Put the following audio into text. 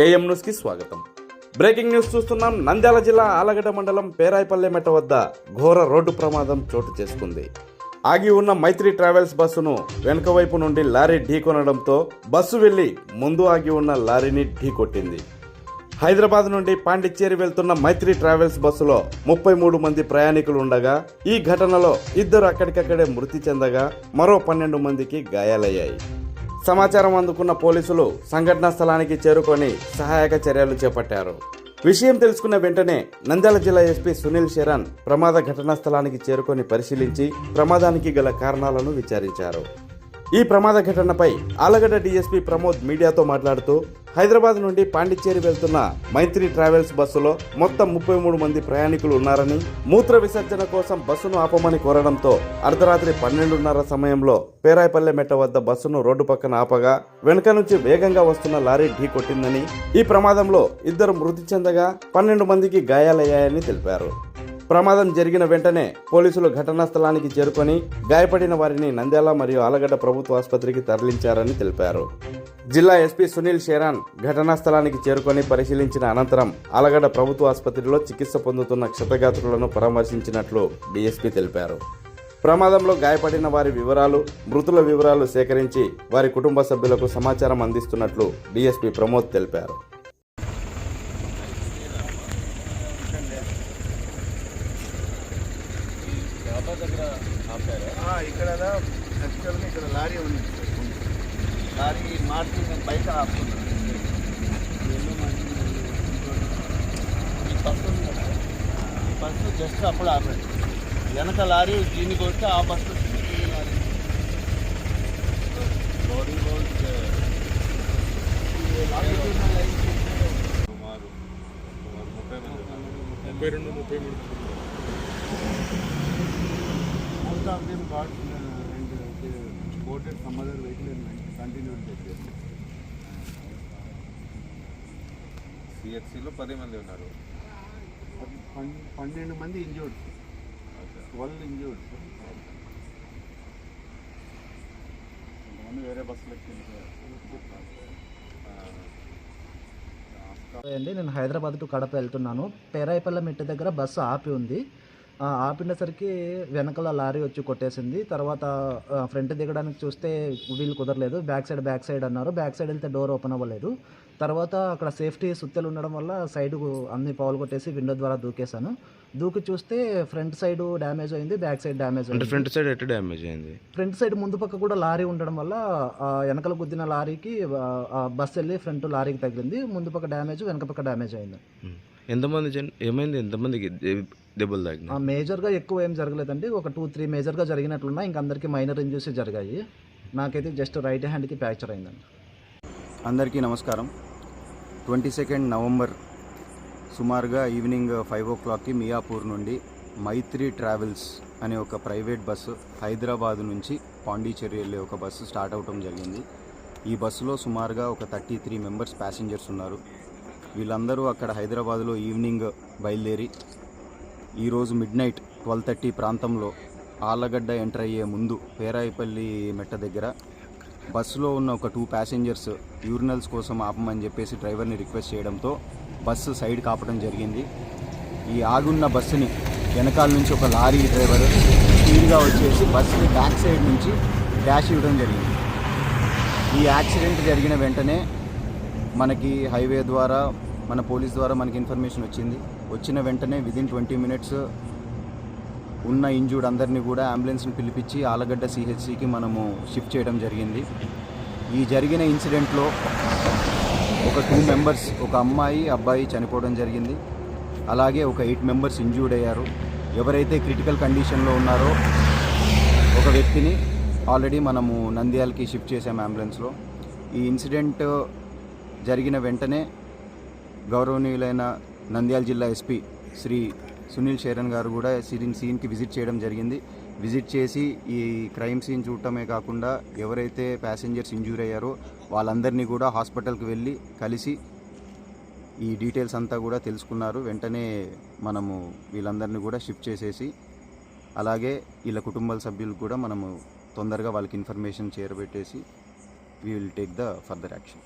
AM న్యూస్కి స్వాగతం. Breaking news చూస్తున్నాం. నంద్యాల జిల్లా ఆలగడ్డ మండలం పేరాయిపల్లె మెట వద్ద ఘోర రోడ్డు ప్రమాదం చోటు చేసుకుంది. ఆగి ఉన్న మైత్రి ట్రావెల్స్ బస్సును వెనుక వైపు నుండి లారీ ఢీకొనడంతో బస్సు వెళ్ళి ముందు ఆగి ఉన్న లారీని ఢీకొట్టింది హైదరాబాద్ నుండి పాండిచ్చేరి వెళ్తున్న మైత్రి ట్రావెల్స్ బస్సులో ముప్పై మూడు మంది ప్రయాణికులు ఉండగా ఈ ఘటనలో ఇద్దరు అక్కడికక్కడే మృతి చెందగా మరో పన్నెండు మందికి గాయాలయ్యాయి. సమాచారం అందుకున్న పోలీసులు సంఘటనా స్థలానికి చేరుకొని సహాయక చర్యలు చేపట్టారు. విషయం తెలుసుకున్న వెంటనే నంద్యాల జిల్లా ఎస్పీ సునీల్ శరణ్ ప్రమాద ఘటనా స్థలానికి చేరుకొని పరిశీలించి ప్రమాదానికి గల కారణాలను విచారించారు. ఈ ప్రమాద ఘటనపై ఆలగడ్డ డీఎస్పీ ప్రమోద్ మీడియాతో మాట్లాడుతూ హైదరాబాద్ నుండి పాండిచ్చేరి వెళ్తున్న మైత్రి ట్రావెల్స్ బస్సులో మొత్తం ముప్పై మూడు మంది ప్రయాణికులు ఉన్నారని మూత్ర విసర్జన కోసం బస్సును ఆపమని కోరడంతో అర్ధరాత్రి పన్నెండున్నర సమయంలో పేరాయపల్లె మెట్ట వద్ద బస్సును రోడ్డు పక్కన ఆపగా వెనుక నుంచి వేగంగా వస్తున్న లారీ ఢీ కొట్టిందని ఈ ప్రమాదంలో ఇద్దరు మృతి చెందగా పన్నెండు మందికి గాయాలయ్యాయని తెలిపారు. ప్రమాదం జరిగిన వెంటనే పోలీసులు ఘటనా స్థలానికి చేరుకొని గాయపడిన వారిని నంద్యాల మరియు ఆలగడ్డ ప్రభుత్వ ఆసుపత్రికి తరలించారని తెలిపారు. జిల్లా ఎస్పీ సునీల్ షేరాన్ ఘటనా స్థలానికి చేరుకొని పరిశీలించిన అనంతరం ఆలగడ్డ ప్రభుత్వ ఆసుపత్రిలో చికిత్స పొందుతున్న క్షతగాత్రులను పరామర్శించినట్లు డీఎస్పీ తెలిపారు. ప్రమాదంలో గాయపడిన వారి వివరాలు మృతుల వివరాలు సేకరించి వారి కుటుంబ సభ్యులకు సమాచారం అందిస్తున్నట్లు డీఎస్పీ ప్రమోద్ తెలిపారు. ఇక్కడ లారీ ఉంది. లారీ మార్చి నేను బయట ఆపుకున్నాను ఈ బస్సు ఉంది ఈ బస్సు జస్ట్ అప్పుడు ఆపండి. వెనక లారీ దీన్ని కొడితే ఆ బస్సు లారీ. Uh, సుమారు ముప్పై మంది ముప్పై రెండు ముప్పై మూడు most of them got సిహెచ్సిలో పది మంది ఉన్నారు. పన్- పన్నెండు మంది ఇంజూర్డ్ ట్వెల్వ్ ఇంజూర్డ్ కొంతమంది వేరే బస్సులకి అండి నేను హైదరాబాద్ టు కడప వెళ్తున్నాను. పేరాయిపల్లె మెట్టు దగ్గర బస్సు ఆపి ఉంది. ఆపినసరికి వెనకాల లారీ వచ్చి కొట్టేసింది. తర్వాత ఫ్రంట్ దిగడానికి చూస్తే వీలు కుదరలేదు. బ్యాక్ సైడ్ బ్యాక్ సైడ్ అన్నారు. బ్యాక్ సైడ్ వెళ్తే డోర్ ఓపెన్ అవ్వలేదు. తర్వాత అక్కడ సేఫ్టీ సుత్తెలు ఉండడం వల్ల సైడ్ అన్ని పౌలు కొట్టేసి విండో ద్వారా దూకేశాను. దూకి చూస్తే ఫ్రంట్ సైడ్ డ్యామేజ్ అయింది బ్యాక్ సైడ్ డ్యామేజ్ అయింది. ఫ్రంట్ సైడ్ ఎట్లా డ్యామేజ్ అయింది? ఫ్రంట్ సైడ్ ముందు పక్క కూడా లారీ ఉండడం వల్ల వెనకాల గుద్దిన లారీకి బస్ వెళ్ళి ఫ్రంట్ లారీకి తగిలింది. ముందు పక్క డ్యామేజ్ వెనక పక్క డ్యామేజ్ అయింది. ఎంతమంది జన్ ఏమైంది? ఎంతమందికి దెబ్బలు ఆ, తాకినాయి మేజర్గా ఎక్కువ ఏం జరగలేదండి. ఒక టూ త్రీ మేజర్గా జరిగినట్లున్నా ఇంక అందరికీ మైనర్ ఇంజూస్ జరిగాయి. నాకైతే జస్ట్ రైట్ హ్యాండ్కి ఫ్రాక్చర్ అయిందండి. అందరికీ నమస్కారం. ట్వంటీ సెకండ్ నవంబర్ సుమారుగా ఈవినింగ్ ఫైవ్ ఓ క్లాక్కి మియాపూర్ నుండి మైత్రి ట్రావెల్స్ అనే ఒక ప్రైవేట్ బస్సు హైదరాబాద్ నుంచి పాండిచేరి వెళ్ళే ఒక బస్సు స్టార్ట్ అవటం జరిగింది. ఈ బస్సులో సుమారుగా ఒక థర్టీ త్రీ మెంబర్స్ ప్యాసింజర్స్ ఉన్నారు. వీళ్ళందరూ అక్కడ హైదరాబాద్లో ఈవినింగ్ బయలుదేరి ఈరోజు మిడ్ నైట్ ట్వెల్వ్ థర్టీ ప్రాంతంలో ఆళ్ళగడ్డ ఎంటర్ అయ్యే ముందు పేరాయిపల్లి మెట్ట దగ్గర బస్సులో ఉన్న ఒక టూ ప్యాసింజర్స్ యూరినల్స్ కోసం ఆపమని చెప్పేసి డ్రైవర్ని రిక్వెస్ట్ చేయడంతో బస్సు సైడ్ కాపడం జరిగింది. ఈ ఆగున్న బస్సుని వెనకాల నుంచి ఒక లారీ డ్రైవర్ స్పీడ్గా వచ్చేసి బస్సుని బ్యాక్ సైడ్ నుంచి డాష్ ఇవ్వడం జరిగింది. ఈ యాక్సిడెంట్ జరిగిన వెంటనే మనకి హైవే ద్వారా మన పోలీస్ ద్వారా మనకి ఇన్ఫర్మేషన్ వచ్చింది. వచ్చిన వెంటనే విదిన్ ట్వంటీ మినిట్స్ ఉన్న ఇంజూర్డ్ అందరినీ కూడా అంబులెన్స్ని పిలిపించి ఆలగడ్డ సిహెచ్సికి మనము షిఫ్ట్ చేయడం జరిగింది. ఈ జరిగిన ఇన్సిడెంట్లో ఒక టూ మెంబర్స్ ఒక అమ్మాయి అబ్బాయి చనిపోవడం జరిగింది. అలాగే ఒక ఎయిట్ మెంబర్స్ ఇంజూర్డ్ అయ్యారు. ఎవరైతే క్రిటికల్ కండిషన్లో ఉన్నారో ఒక వ్యక్తిని ఆల్రెడీ మనము నంద్యాలకి షిఫ్ట్ చేసాం అంబులెన్స్లో ఈ ఇన్సిడెంట్ జరిగిన వెంటనే గౌరవనీయులైన నంద్యాల జిల్లా ఎస్పీ శ్రీ సునీల్ శరణ్ గారు కూడా సీన్ సీన్కి విజిట్ చేయడం జరిగింది. విజిట్ చేసి ఈ క్రైమ్ సీన్ చూడటమే కాకుండా ఎవరైతే ప్యాసింజర్స్ ఇంజూర్ అయ్యారో వాళ్ళందరినీ కూడా హాస్పిటల్కి వెళ్ళి కలిసి ఈ డీటెయిల్స్ అంతా కూడా తెలుసుకున్నారు. వెంటనే మనము వీళ్ళందరినీ కూడా షిఫ్ట్ చేసేసి అలాగే వీళ్ళ కుటుంబాల సభ్యులకు కూడా మనము తొందరగా వాళ్ళకి information చేరబెట్టేసి we will take the further action.